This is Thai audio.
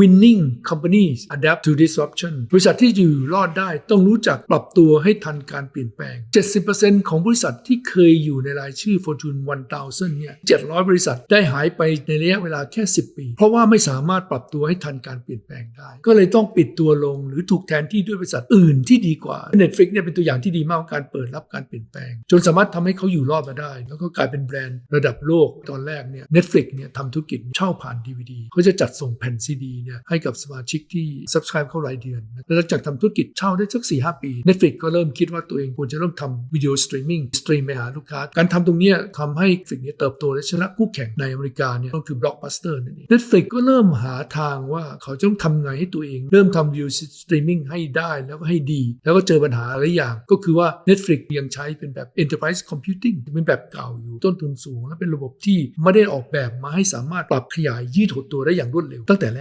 winning companies adapt to disruption บริษัทที่อยู่รอดได้ต้องรู้จักปรับตัวให้ทันการเปลี่ยนแปลง 70%ของบริษัทที่เคยอยู่ในรายชื่อ Fortune 1000 เนี่ย 700 บริษัทได้หายไปในระยะเวลาแค่ 10 ปี เพราะว่าไม่สามารถปรับตัวให้ทันการเปลี่ยนแปลงได้ ก็เลยต้องปิดตัวลงหรือถูกแทนที่ด้วยบริษัทอื่นที่ดีกว่า Netflix เนี่ยเป็นตัวอย่างที่ดีมากของการเปิดรับการเปลี่ยนแปลง จนสามารถทำให้เขาอยู่รอดมาได้ แล้วก็กลายเป็นแบรนด์ระดับโลกตอนแรกเนี่ย Netflix เนี่ยทำธุรกิจเช่าผ่าน DVD เขาจะจัดส่งแผ่นซีดีเนี่ยให้กับสมาชิกที่ subscribe เข้ารายเดือนแล้วหลังจากทำธุรกิจเช่าได้สัก 4 5 ปี Netflix ก็เริ่มคิดว่าตัวเองควรจะเริ่มทำวิดีโอสตรีมมิ่งสตรีมไปหาลูกค้า การทำตรงนี้ทำให้ Netflix เนี่ยเติบโตและชนะคู่แข่งในอเมริกาเนี่ยก็คือ Blockbuster นั่นเอง Netflix ก็เริ่มหาทางว่าเขาจะต้องทำไงให้ตัวเอง เริ่มทำวิดีโอสตรีมมิ่งให้ได้แล้วก็ให้ดี แล้วก็เจอปัญหาหลายอย่าง ก็คือว่า Netflix ยังใช้เป็นแบบ enterprise computing เป็นแบบเก่าอยู่ต้นทุนสูง และเป็นระบบที่ไม่ได้ออกแบบมาให้สามารถปรับขยายยืดหดตัวได้อย่างรวดเร็วตั้งแต่แรก